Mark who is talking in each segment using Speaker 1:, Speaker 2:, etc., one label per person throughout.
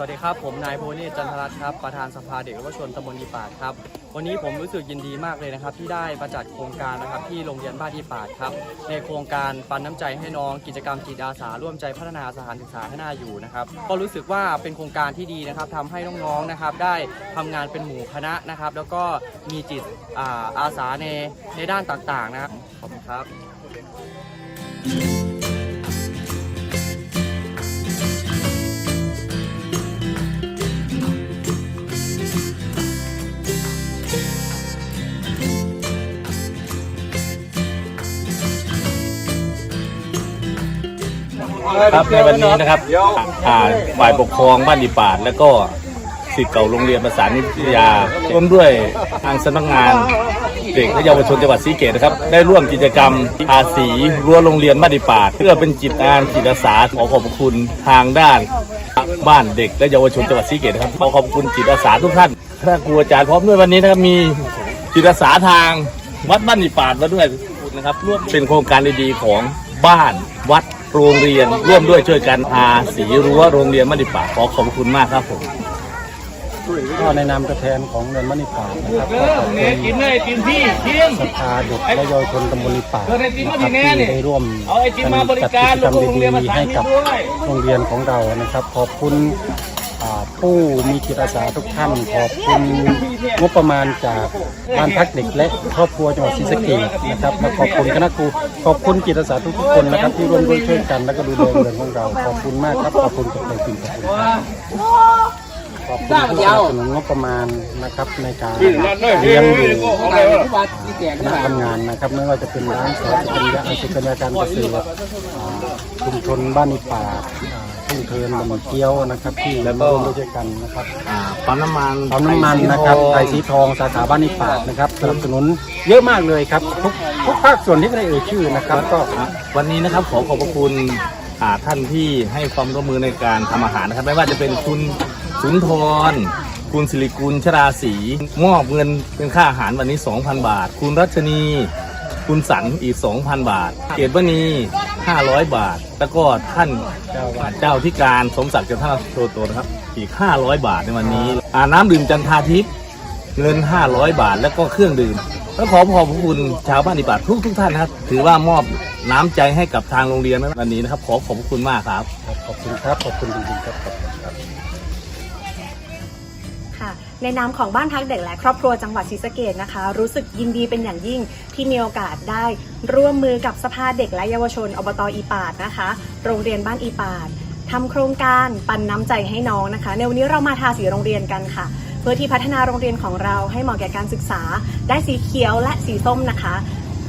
Speaker 1: สวัสดีครับ ผมนายโพนศจันทรัตน์ครับ ประธานสภาเด็กและเยาวชนตำบลอีปาดครับ วันนี้ผมรู้สึกยินดีมากเลยนะครับ ที่ได้มาจัดโครงการนะครับที่โรงเรียนบ้านอีปาดครับ ในโครงการปันน้ำใจให้น้องกิจกรรมจิตอาสา ร่วมใจพัฒนาสถานศึกษาให้น่าอยู่นะครับ ก็รู้สึกว่าเป็นโครงการที่ดีนะครับทำให้น้องๆนะครับได้ทำงานเป็นหมู่คณะนะครับ แล้วก็มีจิตอาอาสาในในด้านต่างๆนะครับขอบคุณครับ
Speaker 2: ครับในวันนี้นะครับอ่าฝ่ายปกครองบ้านดีปาด แล้วก็สิทธิ์เก่าโรงเรียนประสานิทยาร่วมด้วยทางสำนักงานเด็กและเยาวชนจังหวัดศรีสะเกตนะครับ ได้ร่วมกิจกรรมทาสีรั้วโรงเรียนบ้านดีปาดเพื่อเป็นจิตอาสาจิตอาสาขอขอบคุณทางด้านบ้านเด็กและเยาวชนจังหวัดศรีสะเกตนะครับขอขอบคุณจิตอาสาทุกท่านคณะครูอาจารย์พร้อมด้วยวันนี้นะครับมีจิตอาสาทางวัดบ้านดีปาดมาด้วยนะครับร่วมเป็นโครงการดีๆของบ้านวัด โรงเรียนร่วมด้วยช่วยกันทาสีรั้วโรงเรียนมะดิป่าขอขอบคุณมากครับผม
Speaker 3: ก็ในนามตัวแทนของเรือนมณีป่านะครับก็ขอบคุณ
Speaker 2: กินเลยกินพี่กิน
Speaker 3: สภาเด็กและเยาวชนตำบลลีป่า
Speaker 2: เออในทีม
Speaker 3: นะ
Speaker 2: ก็
Speaker 3: ค
Speaker 2: ดี
Speaker 3: รับ
Speaker 2: แน่
Speaker 3: ที่
Speaker 2: นี่
Speaker 3: ได้ร่วม
Speaker 2: เอาไอติมมาบริ
Speaker 3: จัด
Speaker 2: การ
Speaker 3: กิจกรรม
Speaker 2: โรงเรียนมา
Speaker 3: ดี
Speaker 2: สา
Speaker 3: ๆให้กับ
Speaker 2: ด้วย
Speaker 3: โรงเรียนของเรานะครับ ขอบคุณอ่า ผู้มีจิตอาสาทุกท่านขอบคุณงบประมาณจากบ้านพักเด็กและครอบครัวจังหวัดศรีสะเกษนะครับและขอบคุณคณะครูขอบคุณจิตอาสาทุกๆคนนะครับ ที่ร่วมด้วยช่วยกันแล้วก็ดูแลโรงเรียนของเรา ขอบคุณมากครับขอบคุณกับใจจริงขอบคุณครับขอบคุณผู้สนับสนุนงบประมาณนะครับในการเลี้ยงดูคณะทำงานนะครับ ไม่ว่าจะเป็นร้านสอนกิจการกิจการการเกษตรชุมชนบ้านป่า ทุ่งเทินบะหมี่เกี๊ยวนะครับ ที่ร่วมด้วยช่วยกันนะครับ
Speaker 2: อ่าปั๊มน้ำมัน
Speaker 3: ปั๊มน้ำมันนะครับไทยสีทองสาขาบ้านอีป่านะครับสนับสนุนเยอะมากเลยครับ ทุกทุกภาคส่วนที่ไม่ได้เอ่ยชื่อนะครับก็
Speaker 2: อะวันนี้นะครับขอขอบพระคุณอ่าท่านที่ให้ความร่วมมือในการทำอาหารนะครับ ไม่ว่าจะเป็นคุณสุนทรคุณสิริกุลชราศรีมอบเงินเป็นค่าอาหารวันนี้ 2,000 บาท คุณรัชนี คุณสันอีก 2,000 บาท เกตวณี 500 บาท แล้วก็ท่านเจ้าที่การสมศักดิ์จันทราโตโตนะครับอีก 500 บาทในวันนี้อาน้ำดื่มจันทาทิพย์เงิน 500 บาทแล้วก็เครื่องดื่มแล้วขอขอบพระคุณชาวบ้านอิบาททุกทุกท่านนะครับ ถือว่ามอบน้ำใจให้กับทางโรงเรียนนะวันนี้นะครับ ขอขอบพระคุณมากครับ
Speaker 3: ขอบคุณครับ ขอบคุณจริงๆครับขอบคุณครับ
Speaker 4: ในนามของบ้านพักเด็กและครอบครัวจังหวัดศรีสะเกดนะคะ รู้สึกยินดีเป็นอย่างยิ่งที่มีโอกาสได้ร่วมมือกับสภาเด็กและเยาวชนอบตอีปาดนะคะ โรงเรียนบ้านอีปาดทำโครงการปันน้ำใจให้น้องนะคะ ในวันนี้เรามาทาสีโรงเรียนกันค่ะ เพื่อที่พัฒนาโรงเรียนของเราให้เหมาะแก่การศึกษา ได้สีเขียวและสีส้มนะคะ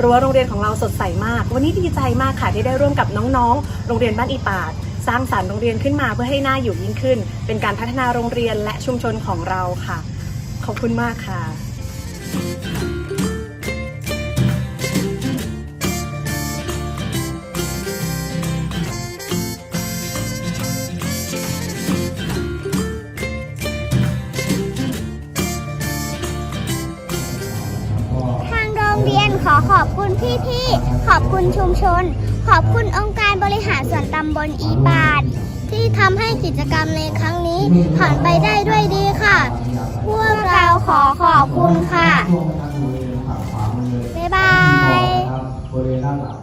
Speaker 4: รั้วโรงเรียนของเราสดใสมาก วันนี้ดีใจมากค่ะที่ได้ร่วมกับน้องๆ โรงเรียนบ้านอีปาด สร้างสรรค์โรงเรียนขึ้นมาเพื่อให้หน่าอยู่ยิ่งขึ้น เป็นการพัฒนาโรงเรียนและชุมชนของเราค่ะ ขอบคุณมากค่ะ
Speaker 5: ทางโรงเรียนขอขอบคุณพี่ๆ ขอบคุณชุมชน ขอบคุณองค์การบริหารส่วนตำบลอีบาดที่ทำให้กิจกรรมในครั้งนี้ผ่านไปได้ด้วยดีค่ะ พวกเราขอขอบคุณค่ะ บ๊ายบาย